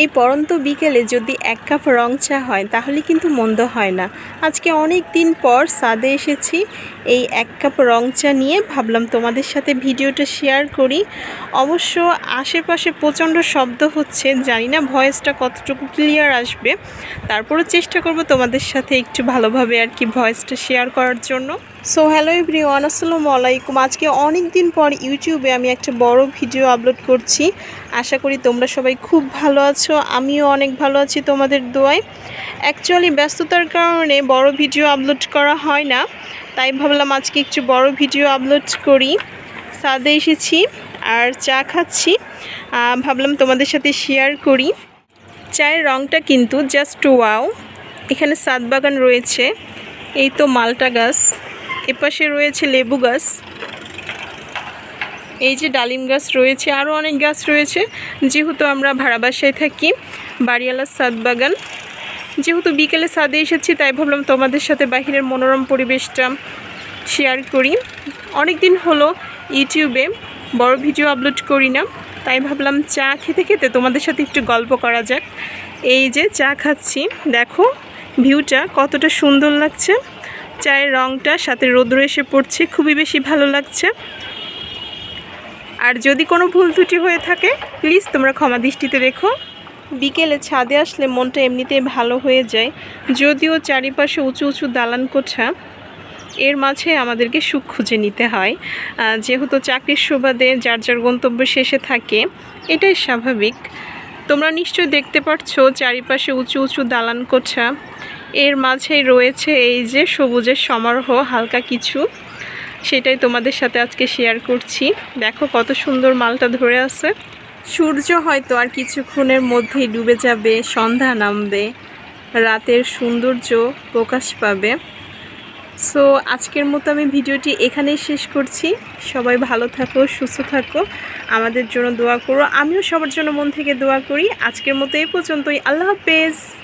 এই পরন্ত বিকেলে যদি এক কাপ রং চা হয়, তাহলে কিন্তু মন্দ হয় না। আজকে অনেক দিন পর সাদে এসেছি, এই এক কাপ রং চা নিয়ে ভাবলাম তোমাদের সাথে ভিডিওটা শেয়ার করি। অবশ্য আশেপাশে প্রচণ্ড শব্দ হচ্ছে, জানি না ভয়েসটা কতটুকু ক্লিয়ার আসবে। তারপরও চেষ্টা করব তোমাদের সাথে একটু ভালোভাবে আর কি ভয়েসটা শেয়ার করার জন্য। সো হ্যালো এভরিওয়ান আসসালামু আলাইকুম। আজকে অনেক দিন পর ইউটিউবে আমি একটা বড় ভিডিও আপলোড করছি। আশা করি তোমরা সবাই খুব ভালো আছো, আমিও অনেক ভালো আছি তোমাদের দোয়ায়। অ্যাকচুয়ালি ব্যস্ততার কারণে বড় ভিডিও আপলোড করা হয় না, তাই ভাবলাম আজকে একটু বড় ভিডিও আপলোড করি। সাদে এসেছি আর চা খাচ্ছি ভাবলাম তোমাদের সাথে শেয়ার করি। চায়ের রঙটা কিন্তু জাস্ট ওয়াও এখানে সাত বাগান রয়েছে, এই তো মালটা গাছ। এপাশে রয়েছে লেবু গাছ। এই যে ডালিম গাছ রয়েছে আরও অনেক গাছ রয়েছে। যেহেতু আমরা ভাড়া বাসায় থাকি, বাড়িওয়ালার সাদ বাগান। যেহেতু বিকেলে সাদে এসেছি, তাই ভাবলাম তোমাদের সাথে বাহিরের মনোরম পরিবেশটা শেয়ার করি। অনেক দিন হলো ইউটিউবে বড় ভিডিও আপলোড করি না, তাই ভাবলাম চা খেতে খেতে তোমাদের সাথে একটু গল্প করা যাক। এই যে চা খাচ্ছি, দেখো ভিউটা কতটা সুন্দর লাগছে। চায়ের রঙটা সাথে রোদ্র এসে পড়ছে, খুবই বেশি ভালো লাগছে। আর যদি কোনো ভুল ত্রুটি হয়ে থাকে প্লিজ তোমরা ক্ষমা দৃষ্টিতে রেখো। বিকেলে ছাদে আসলে মনটা এমনিতেই ভালো হয়ে যায়। যদিও চারিপাশে উঁচু উঁচু দালান কোঠা, এর মাঝে আমাদেরকে সুখ খুঁজে নিতে হয়। যেহেতু চাকরির সুবাদে যার যার গন্তব্য শেষে থাকে, এটাই স্বাভাবিক। তোমরা নিশ্চয়ই দেখতে পাচ্ছ চারিপাশে উঁচু উঁচু দালান কোঠা এর মাঝেই রয়েছে এই যে সবুজের সমারোহ, হালকা কিছু। সেটাই তোমাদের সাথে আজকে শেয়ার করছি। দেখো কত সুন্দর মালটা ধরে আছে। সূর্য হয়তো আর কিছুক্ষণের মধ্যেই ডুবে যাবে, সন্ধ্যা নামবে, রাতের সৌন্দর্য প্রকাশ পাবে। সো আজকের মতো আমি ভিডিওটি এখানেই শেষ করছি। সবাই ভালো থাকো, সুস্থ থাকো, আমাদের জন্য দোয়া করো। আমিও সবার জন্য মন থেকে দোয়া করি। আজকের মতো এই পর্যন্তই। আল্লাহ হাফেজ।